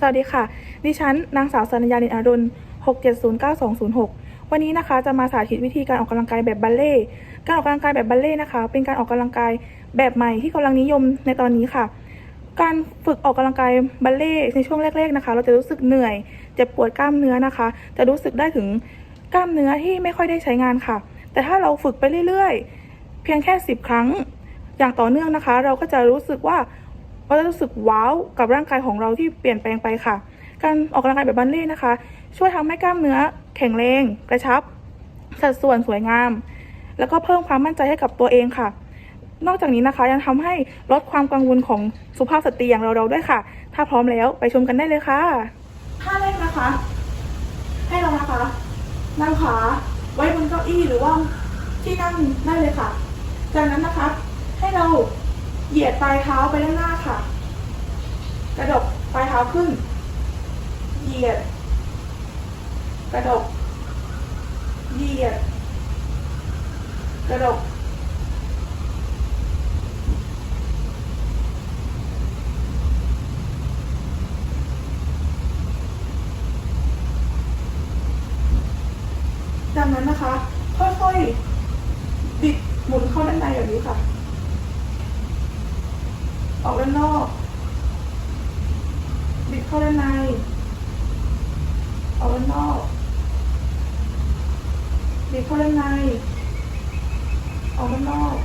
สวัสดีค่ะ ดิฉัน นางสาวสัญญาลินอรุณ 6709206 วันนี้นะคะ จะมาสาธิตวิธีการออกกำลังกายแบบบัลเล่ การออกกำลังกายแบบบัลเล่นะคะ เป็นการออกกำลังกายแบบใหม่ที่กำลังนิยมในตอนนี้ค่ะ การฝึกออกกำลังกายบัลเล่ในช่วงแรก ๆนะคะ เราจะรู้สึกเหนื่อย เจ็บปวดกล้ามเนื้อนะคะ จะรู้สึกได้ถึงกล้ามเนื้อที่ไม่ค่อยได้ใช้งานค่ะ แต่ถ้าเราฝึกไปเรื่อยๆ เพียงแค่ 10 ครั้งอย่างต่อเนื่องนะคะ เราก็จะรู้สึกว่า เราจะรู้สึกว้าวกับร่างกายของเราที่เปลี่ยนแปลงไปค่ะ การออกกำลังกายแบบบัลเล่ต์นะคะ ช่วยทำให้กล้ามเนื้อแข็งแรง กระชับ สัดส่วนสวยงาม แล้วก็เพิ่มความมั่นใจให้กับตัวเองค่ะ นอกจากนี้นะคะยังทำให้ลดความกังวลของสุภาพสตรีอย่างเราๆด้วยค่ะ ถ้าพร้อมแล้วไปชมกันได้เลยค่ะท่าแรกนะคะ ให้เรานะคะนั่งขาไว้บนเก้าอี้หรือว่าที่นั่งได้เลยค่ะ จากนั้นนะคะให้เรา เหยียดปลายเท้าไปด้านหน้าค่ะ กระดกปลายเท้าขึ้น เหยียด กระดก เหยียด กระดก จากนั้นนะคะ ค่อยๆ บิดหมุนเข้าด้านในแบบนี้ค่ะ ออกด้านนอก บิดเข้าด้านใน ออกด้านนอก บิดเข้าด้านใน ออกด้านนอก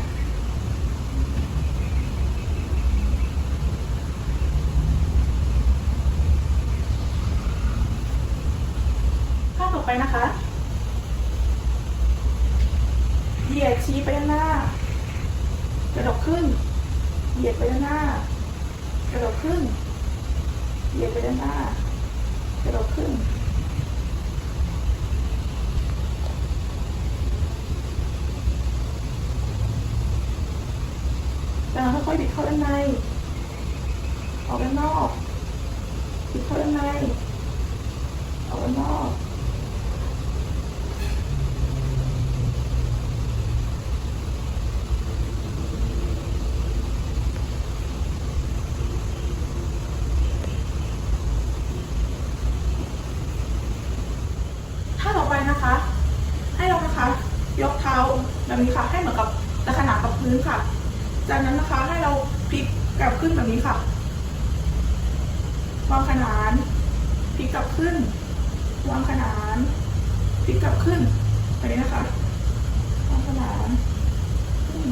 ข้างต่อไปนะคะ เหยียดชี้ไปด้านหน้ากระ เหยียดไปด้านหน้ากระโดกขึ้น เหยียดไปด้านหน้ากระโดกขึ้น แล้วค่อยๆบิดเข้าด้านใน ออกด้านนอกบิดเข้าด้านใน ออกด้านนอก ถ้าต่อไปนะคะ ให้เรานะคะ ยกเท้าแบบนี้ค่ะให้เหมือนกับจะขนานกับพื้นค่ะ จากนั้นนะคะให้เราพลิกกลับขึ้นแบบนี้ค่ะวางขนานพลิกกลับขึ้นวางขนานพลิกกลับขึ้นแบบนี้นะคะวางขนานขึ้น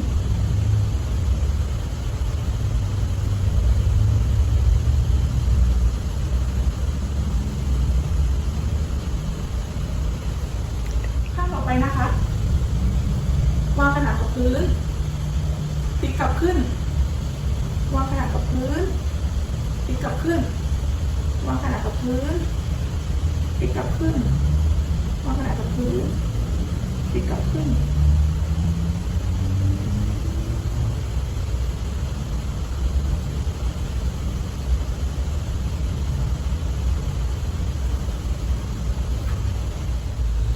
ข้างต่อไปนะคะ วางขนาดกับพื้นพลิกกลับขึ้น วางขนาดกับพื้นพลิกกลับขึ้น วางขนาดกับพื้นพลิกกลับขึ้นวางขนาดกับพื้นพลิกกลับขึ้น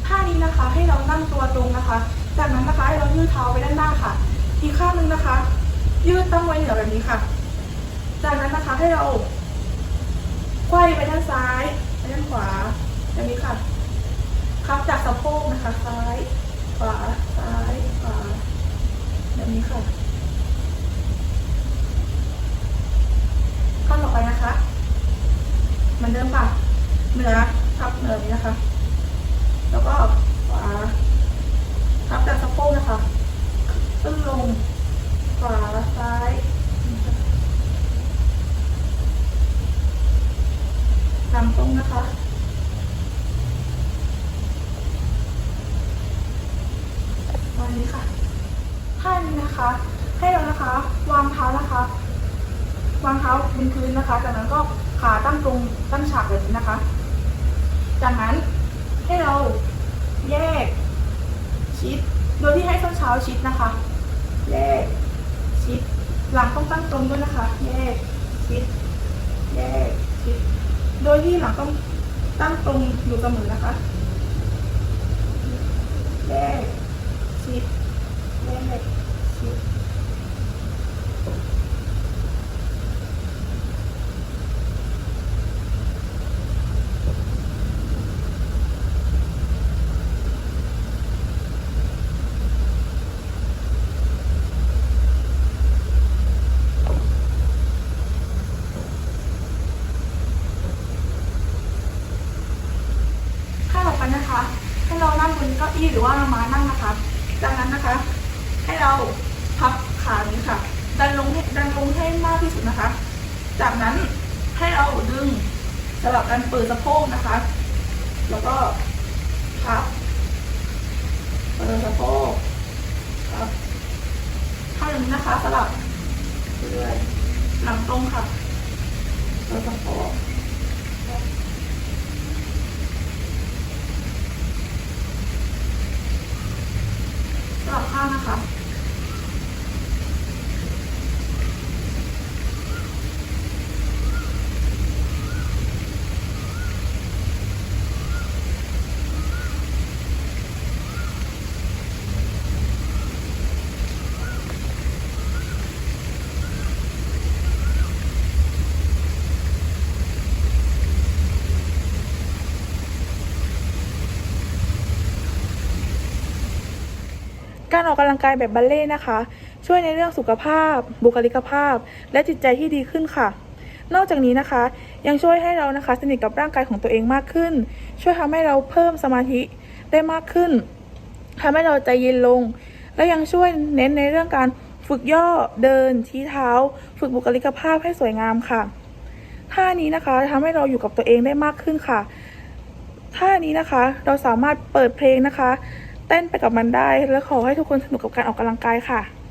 ท่านี้นะคะให้เรานั่งตัวตรงนะคะ จากนั้นนะคะให้เรายืดเท้าไปด้านหน้าค่ะ อีกข้างหนึ่งนะคะ ยืดตั้งไว้เหนือแบบนี้ค่ะ จากนั้นนะคะให้เรา ไขว้ไปด้านซ้ายไปด้านขวาแบบนี้ค่ะคับจากสะโพกนะคะ ซ้าย ขวา ซ้าย ขวาแบบนี้ค่ะข้างต่อไปนะคะเหมือนเดิมค่ะ เหนือทับเหนือแบบนี้นะคะ แล้วก็ขวาทับจากสะโพกนะคะ ขึ้นลง ขวา ซ้ายตามตรงนะคะวันนี้ค่ะท่านนะคะ ให้เรานะคะ วางเท้านะคะ วางเท้าบนพื้นนะคะ จากนั้นก็ขาตั้งตรงตั้งฉากแบบนี้นะคะ จากนั้นให้เราแยกชิด โดยที่ให้ส้นเท้าชิดนะคะ แยกชิด หลังต้องตั้งตรงด้วยนะคะ แยกชิด แยกชิด โดยที่หลังต้องตั้งตรงอยู่เสมอนะคะแยกชิดแยก ชิด ท ก้าอี้หรือว่าม้านั่งนะคะ จากนั้นนะคะ ให้ เราพับขานี้ค่ะ ดันลงให้ดันลงให้มากที่สุดนะคะ จากนั้นให้เราดึงสลับกันเปิดสะโพกนะคะ แล้วก็พับเปิดสะโพกครับเข้าอย่งนี้นะคะสลับเรื่อยหลังตรงค่ะเปิดสะโพกสลับข้างนะคะ การออกกำลังกายแบบบัลเล่ต์นะคะ ช่วยในเรื่องสุขภาพ บุคลิกภาพ และจิตใจที่ดีขึ้นค่ะ นอกจากนี้นะคะ ยังช่วยให้เรานะคะสนิทกับร่างกายของตัวเองมากขึ้น ช่วยทำให้เราเพิ่มสมาธิได้มากขึ้นทำให้เราใจเย็นลง และยังช่วยเน้นในเรื่องการฝึกย่อเดินชี้เท้า ฝึกบุคลิกภาพให้สวยงามค่ะท่านี้นะคะทำให้เราอยู่กับตัวเองได้มากขึ้นค่ะท่านี้นะคะเราสามารถเปิดเพลงนะคะ เต้นไปกับมันได้ และขอให้ทุกคนสนุกกับการออกกำลังกายค่ะ